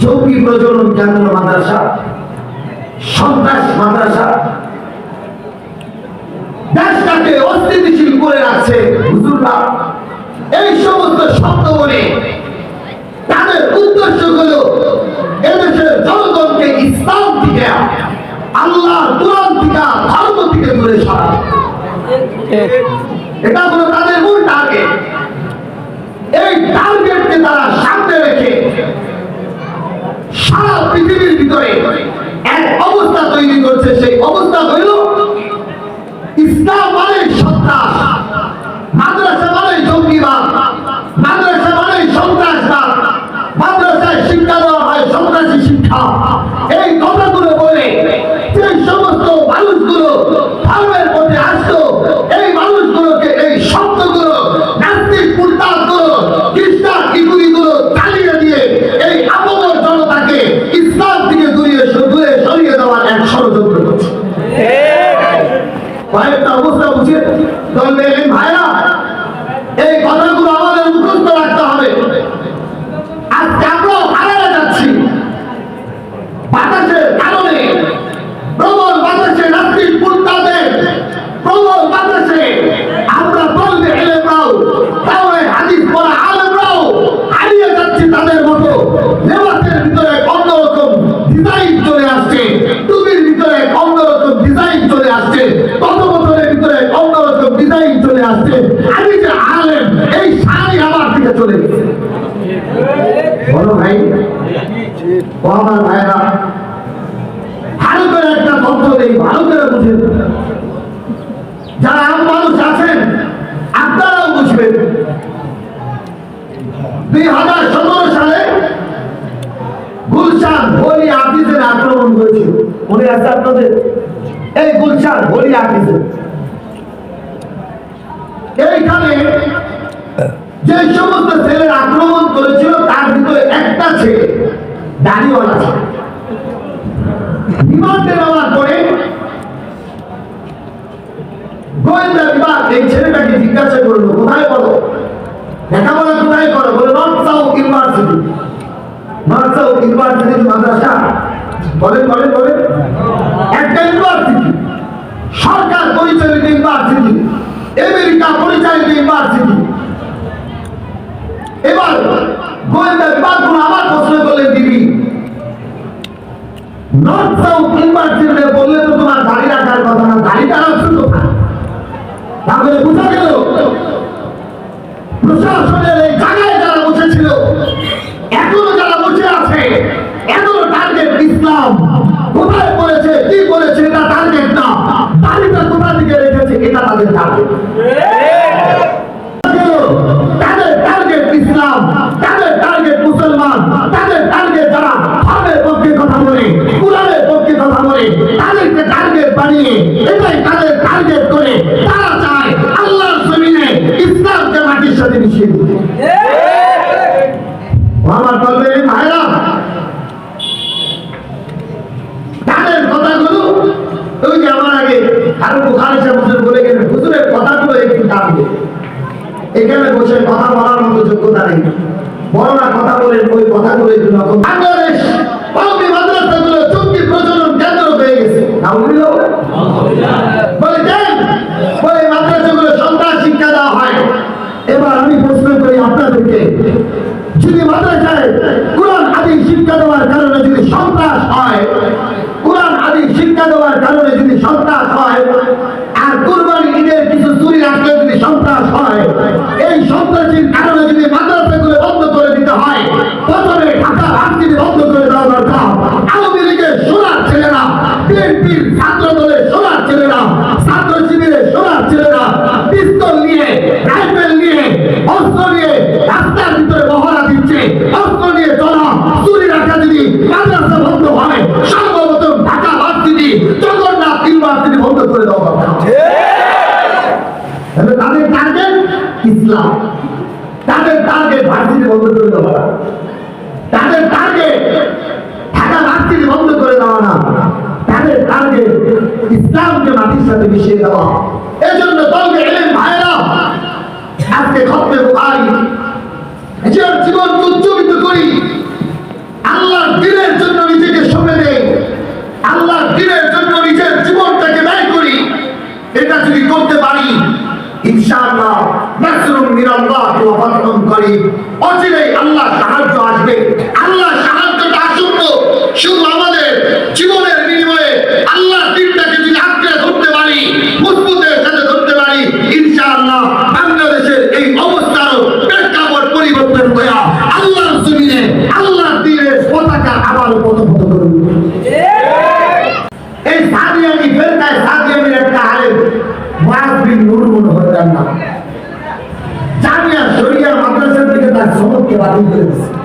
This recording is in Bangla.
জঙ্গি প্রজনন কেন্দ্র মাদ্রাসা সন্ত্রাস মাদ্রাসা দেশটাকে অস্থিতিশীল করে রাখছে এই সমস্ত শব্দ বলে তাদের উদ্দেশ্য হলো এদেশের জনগণকে ইসলাম থেকে আল্লাহ কোরআন থেকে ধর্ম থেকে দূরে সরা এটা হলো তাদের মূল টার্গেট এই টার্গেটকে তারা সামনে রেখে সারা পৃথিবীর ভিতরে এক অবস্থা তৈরি করছে সেই অবস্থা হইল ইসলাম মানে সন্ত্রাস মাদ্রাসা মানে জঙ্গিবাদ মাদ্রাসা মানে সন্ত্রাসবাদ মাদ্রাসায় শিক্ষা দেওয়া হয় সন্ত্রাসী শিক্ষা এই কথাগুলো বলে যে সমস্ত মানুষগুলো ধর্মের মধ্যে আসতো এই মানুষগুলোকে এই শব্দগুলো নাস্তিক মুরতাদগুলো খ্রিস্টান ইহুদিগুলো চালিয়ে দিয়ে এই আপমর জনতাকে ইসলাম থেকে দূরিয়ে দূরে সরিয়ে দেওয়ার এক ষড়যন্ত্র করছে কয়েকটা অবস্থা বুঝে দলবে ভাইরা এই কথাগুলো আমাদের মুখস্থ রাখতে হবে আজকে আমরাও হারাতে যাচ্ছি বাতাসের কারণে প্রবল বাতাসে নাস্তিক পুত্তাদের প্রবল বাতাসে আমরা বলবে এলেমরাও তাওরে হাদিস পড়া আলেমরাও হারিয়ে যাচ্ছি তাদের মতো লেবাসের ভিতরে অন্যরকম ডিজাইন চলে আসছে টুপির ভিতরে অন্যরকম ডিজাইন চলে আসছে ততবতরের ভিতরে অন্যরকম ডিজাইন চলে আসছে আমি যে আলেম এই শাড়ি আমার দিকে চলে আমার ভাইরা ভারতের একটা তথ্য নেই, ভারতের বুঝে যারা মানুষ আছেন, আপনারাও বুঝবেন। দুই হাজার সতেরো সালে গুলশান হোলি আফিসের আক্রমণ করেছিল মনে আছে আপনাদের? এই গুলশান হোলি আফিসে এইখানে যে সমস্ত ছেলের আক্রমণ করেছিল, তার ভিতরে একটা ছেলে, দাড়িওয়ালা ছিল। রিমান্ডে নেওয়ার পরে গোয়েন্দা বিভাগ এই ছেলেটাকে জিজ্ঞাসা করল, কোথায় বলো? লেখাপড়া কোথায় করো? বলে, North South University. North South University মাদ্রাসা? বলেন বলেন বলেন। একটা ইউনিভার্সিটি। সরকার পরিচালিত ইউনিভার্সিটি। আমেরিকা পরিচালিত ইউনিভার্সিটি। এবার গোয়েন্দা বিভাগগুলো আবার প্রশ্ন করলেন দিবি। নর্থ সাউথ ইউনিভার্সিটিতে বললে তো তোমার দাড়ি রাখার কথা না দাড়িটা রাখছো কোথায় তাহলে বোঝা গেল, প্রশাসনের এই বড়রা কথা বলেন ওই কথাগুলো রকম বাংলাদেশ কওমি মাদ্রাসাগুলো চুক্তি প্রজনন কেন্দ্র হয়ে গেছে। দেওয়ার কারণে যদি সন্ত্রাস হয়, কোরআন আদি শিক্ষা দেওয়ার কারণে যদি সন্ত্রাস হয়, আর কুরবানি ঈদের কিছু চুরি রাখলে যদি সন্ত্রাস হয়, এই সন্ত্রাসীর কারণে যদি করে দেওয়া দরকার তাহলে তাদের টার্গেট ইসলাম। তাদের টার্গেট ভার্সিটি বন্ধ করে দেওয়া। তাদের টার্গেট ঢাকা ভার্সিটি বন্ধ করে দেওয়া না। তাদের টার্গেট ইসলামকে মাটির সাথে মিশিয়ে দেওয়া। এজন্য দলকে এলেন ভাইরা আজকে খতমে বুখারী করিম অচিরেই আল্লাহ সাহায্য আসবে। আল্লাহ সাহায্যটা আসুক শুধু আমাদের জীবনের বিনিময়ে আল্লাহ দিনটাকে যদি আঁকড়ে ধরতে পারি মজবুতের সাথে ধরতে পারি, ইনশাআল্লাহ বাংলাদেশের এই অবস্থারও প্রেক্ষাপট পরিবর্তন করে আল্লাহর জমিনে, আল্লাহর দিনের পতাকা আবার পথপথ করবে এই সাদিয়ানি ফেরকায় সাদিয়ানির একটা আলেম ওয়াজ বিন নুর মনে হয় নাম জামিয়া দিকে তার সমককে বাতিল করে দিয়েছে